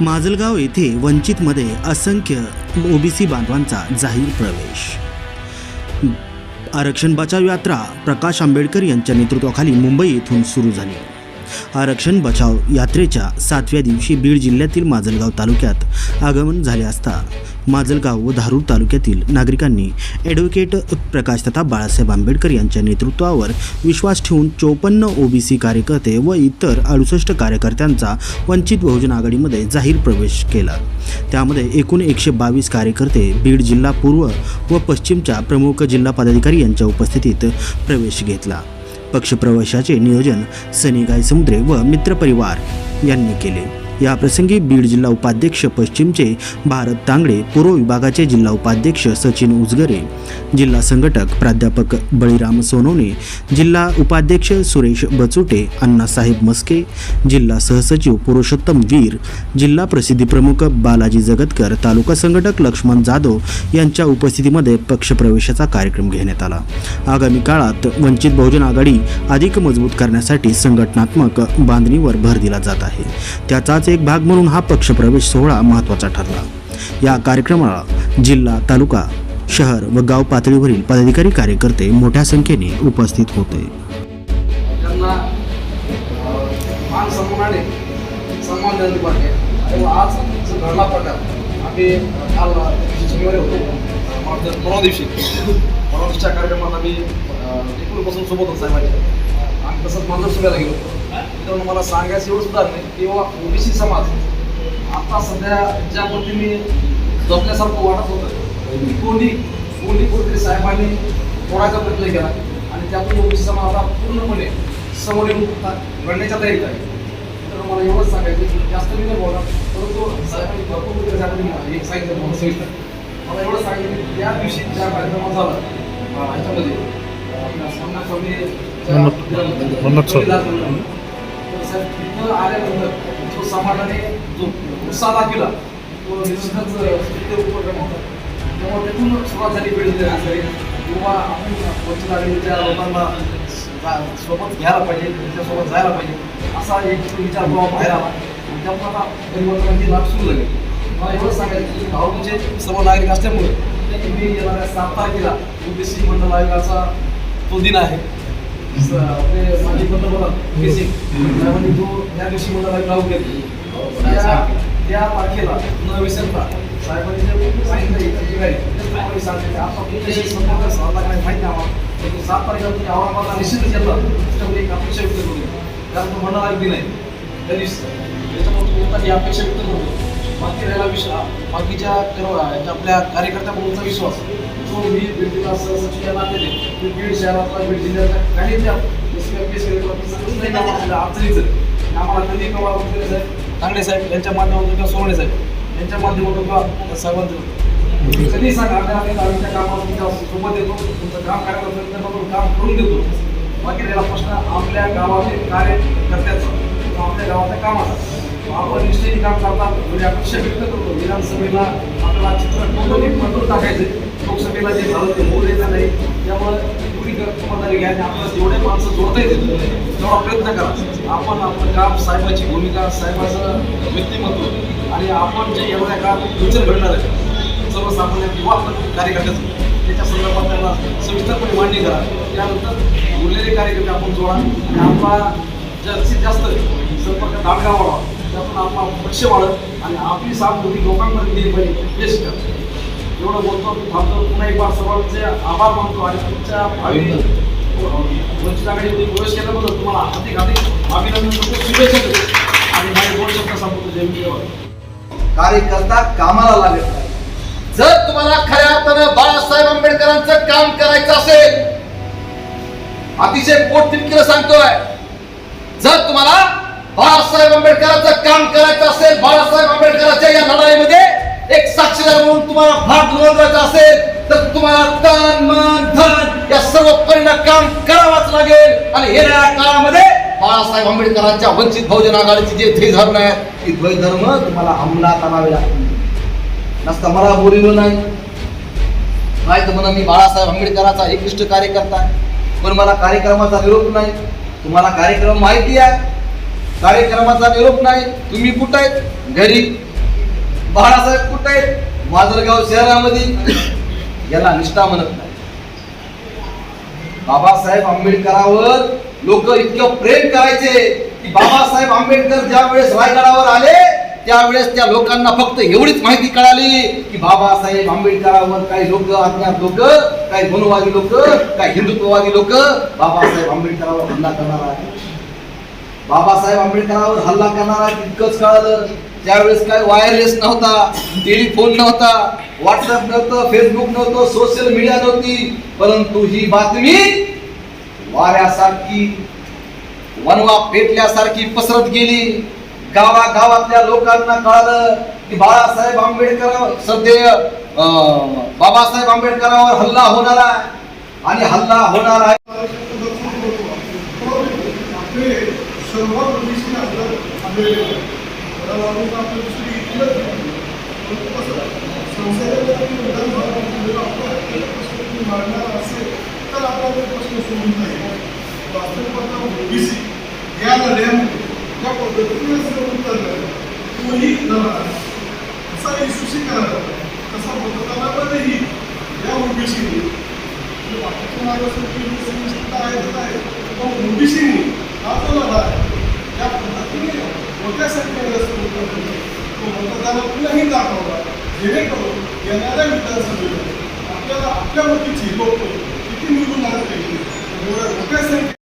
माजलगाव येथे वंचितमध्ये असंख्य ओबीसी बांधवांचा जाहीर प्रवेश. आरक्षण बचाव यात्रा प्रकाश आंबेडकर यांच्या नेतृत्वाखाली मुंबई येथून सुरू झाली. आरक्षण बचाव यात्रेच्या सातव्या दिवशी बीड जिल्ह्यातील माजलगाव तालुक्यात आगमन झाले असता माजलगाव व धारूर तालुक्यातील नागरिकांनी ॲडव्होकेट प्रकाश तथा बाळासाहेब आंबेडकर यांच्या नेतृत्वावर विश्वास ठेवून चोपन्न ओबीसी कार्यकर्ते व इतर अडुसष्ट कार्यकर्त्यांचा वंचित बहुजन आघाडीमध्ये जाहीर प्रवेश केला. त्यामध्ये एकूण एकशे बावीस कार्यकर्ते बीड जिल्हा पूर्व व पश्चिमच्या प्रमुख जिल्हा पदाधिकारी यांच्या उपस्थितीत प्रवेश घेतला. पक्षप्रवेशाचे नियोजन सनी गायसमुद्रे व मित्रपरिवार यांनी केले. याप्रसंगी बीड जिल्हा उपाध्यक्ष पश्चिमचे भारत तांगडे पूर्व विभागाचे जिल्हा उपाध्यक्ष सचिन उजगरे जिल्हा संघटक प्राध्यापक बळीराम सोनवणे जिल्हा उपाध्यक्ष सुरेश बचुटे अण्णासाहेब मस्के जिल्हा सहसचिव पुरुषोत्तम वीर जिल्हा प्रसिद्धी प्रमुख बालाजी जगतकर तालुका संघटक लक्ष्मण जाधव यांच्या उपस्थितीमध्ये पक्षप्रवेशाचा कार्यक्रम घेण्यात आला. आगामी काळात वंचित बहुजन आघाडी अधिक मजबूत करण्यासाठी संघटनात्मक बांधणीवर भर दिला जात आहे. त्याचाच एक भाग म्हणून हा पक्षप्रवेश सोहळा महत्त्वाचा ठरला. या कार्यक्रमाला जिल्हा तालुका शहर व गाव पातळीवरील पदाधिकारी कार्यकर्ते मोठ्या संख्येने उपस्थित होते. दिवशी कार्यक्रमात आम्ही तसंच मांजर सुद्धा गेलो. मित्रांनो मला सांगायचं एवढं सुद्धा नाही किंवा ओबीसी समाज आता सध्या ज्या पद्धतीने जपल्यासारखं वाटत होतं की कोणी कोणी कुठेतरी साहेबांनी तोडायचा प्रयत्न केला आणि त्यातून ओबीसी समाज आता पूर्णपणे समोर येऊन घडण्याच्या तयारीत आहे. तर मला एवढंच सांगायचं की जास्त मी नाही बोलणार परंतु साहेबांनी भरपूर साहेबांनी एक सांगितलं मला सविस्तर. मला एवढं सांगितलं की त्या दिवशी ज्या कार्यक्रमात झाला ह्याच्यामध्ये आपल्या स्वामी साहेब तिथं आल्यानंतर जो समाजाने जो उत्साह दाखविला तो निश्चितच तिथे उपक्रम होता. तेव्हा तिथून सुरुवात झाली पिढी किंवा आपण वंचित आघाडीच्या लोकांना सोबत घ्यायला पाहिजे त्यांच्यासोबत जायला पाहिजे असा एक विचार बाबा बाहेर आला. त्यामुळे आता परिवर्तनाची लाभ सुरू झाली. मला एवढं सांगायचं की भाऊचे सर्व नागरिक असल्यामुळे मी येणाऱ्या सात तारखेला ओबीसी मंडळ आयोगाचा तो दिन आहे. स- आपले माजी पंतप्रधान के सिंग साहेबांनी दिवशी मुलाला लागू केले त्या त्या तारखेला न विसरता साहेबांनी सांगितलं सांगते आता संपर्क साधला काय नाही आम्हाला. सात तारखेला तुम्ही औरंगाबादला निश्चितच येतात एक अपेक्षा व्यक्त करू कारण तो मंडळ आयोग दिन त्या दिवशी. त्याच्यामुळे तुम्ही येतात ही अपेक्षा व्यक्त बाकी राहिला विषय बाकीच्या आपल्या कार्यकर्त्याबरोबरचा विश्वास. जो मी बीड जिल्हा सहसचिव या नात्याने मी बीड शहरातला बीड जिल्ह्यातल्या काही ज्या नाही आम्हाला अडचणीचं आम्हाला कधी केव्हा वगैरे साहेब. तांगडे साहेब यांच्या माध्यमातून किंवा सोवणे साहेब यांच्या माध्यमातून किंवा या साहेबांचं कधी सांगा आम्ही आमच्या कामावर तुमच्यासोबत येतो तुमचं काम करायला करून काम करून देतो. बाकी त्याला प्रश्न आपल्या गावातील कार्यकर्त्याचा किंवा आपल्या गावाच्या कामाचा. आपण निश्चित काम करतात म्हणजे अपेक्षा व्यक्त करतो. विधानसभेला आपल्याला चित्र टोटली बदलून टाकायचं लोकसभेला जे झालं ते होऊ द्यायचं नाही त्यामुळे पूर्ण खबरदारी घ्या आणि आपल्याला जेवढे माणसं जोडता येतील तेवढा प्रयत्न करा आपण आपलं काम साहेबाची भूमिका साहेबाचं व्यक्तिमत्व आणि आपण जे एवढ्या काम फ्युचर घडणार आहे सर्वसामान्य किंवा आपण कार्यकर्त्याचं त्याच्या संदर्भात त्यांना सविस्तरपणे मांडणी करा त्यानंतर उरलेले कार्यकर्ते आपण जोडा आणि आपला जास्तीत जास्त संपर्क दांडगा वाढवा. त्यातून आपला पक्ष वाढत आणि आपली सहानुभूती लोकांपर्यंत गेली पाहिजे कर एवढं बोलतो थांबतो. पुन्हा एक बार सर्वांचे आभार मानतो आणि तुमच्या भावी वंचित आघाडीमध्ये प्रवेश केल्याबद्दल तुम्हाला हार्दिक हार्दिक अभिनंदन करतो. शुभेच्छा देतो. आणि माझे दोन शब्द सांगतो जय हिंद, जय भारत. कार्यकर्ता कामाला लागत नाही. जर तुम्हाला खऱ्या अर्थानं बाळासाहेब आंबेडकरांचं काम करायचं असेल अतिशय सांगतोय. जर तुम्हाला बाळासाहेब आंबेडकरांचं काम करायचं असेल बाळासाहेब आंबेडकरांच्या या लढाईमध्ये एक साक्षीदार म्हणून तुम्हाला भाग नोंदवायचा असेल तर तुम्हाला तन मन धन या सर्व परिणाम काम करावाच लागेल. आणि येणाऱ्या काळामध्ये बाळासाहेब आंबेडकरांच्या वंचित बहुजन आघाडीची जे ध्येय धर्म आहे ती ध्येय धर्म तुम्हाला अंमलात आणावे लागतील. नसता मला बोलिलो नाही. नाही तर म्हणा मी बाळासाहेब आंबेडकरांचा एकनिष्ठ कार्यकर्ता आहे. पण मला कार्यक्रमाचा विरोध नाही. तुम्हाला कार्यक्रम माहिती आहे. कार्यक्रमाचा निरोप नाही. तुम्ही कुठं आहेत? घरी. बाळासाहेब कुठं आहेत? माजलगाव शहरामध्ये. याला निष्ठा म्हणत नाही. बाबासाहेब आंबेडकरावर लोक इतकं प्रेम करायचे की बाबासाहेब आंबेडकर ज्या वेळेस रायगडावर आले त्यावेळेस त्या लोकांना फक्त एवढीच माहिती कळाली की बाबासाहेब आंबेडकरावर काही लोक अज्ञात लोक काही मनुवादी लोक काही हिंदुत्ववादी लोक बाबासाहेब आंबेडकरावर हल्ला करणार आहेत. बाबासाहेब आंबेडकरावर हल्ला करणारा तितकंच कळालं. त्यावेळेस काय वायरलेस नव्हता टेलिफोन नव्हता व्हॉट्सअप नव्हतं फेसबुक नव्हतं सोशल मीडिया नव्हती. परंतु ही बातमी वाऱ्यासारखी वनवा पेटल्यासारखी पसरत गेली. गावागावातल्या लोकांना कळालं की बाळासाहेब आंबेडकर सध्या अं, बाबासाहेब आंबेडकरावर हल्ला होणार आहे. आणि हल्ला होणार आहे आपले सर्व ओबीसी आपलं आंबेडकर आहे. वागणूक वागून आपलं दुसरी इकडंच परंतु कसं, संसदेमध्ये विधानसभा विधानसभेमध्ये मांडणार असेल तर आपला तो प्रश्न सोडून नाही वास्तविकता ओबीसी या लढ्यामध्ये ज्या पद्धतीने जर उतरलं तोही लढा आहे. असा इशूशी करायला तसा मतदानामध्येही या ओबीसीने बाकीच्या मागासवर्गीय संस्था आहेत आहे पण ओबीसीनी पटवून दाखवला जेणेकरून येणाऱ्या विद्यार्थ्यांना आपल्याला आपल्या मतीची लोक किती निवडून आणता येईल एवढ्या मोठ्या संख्येत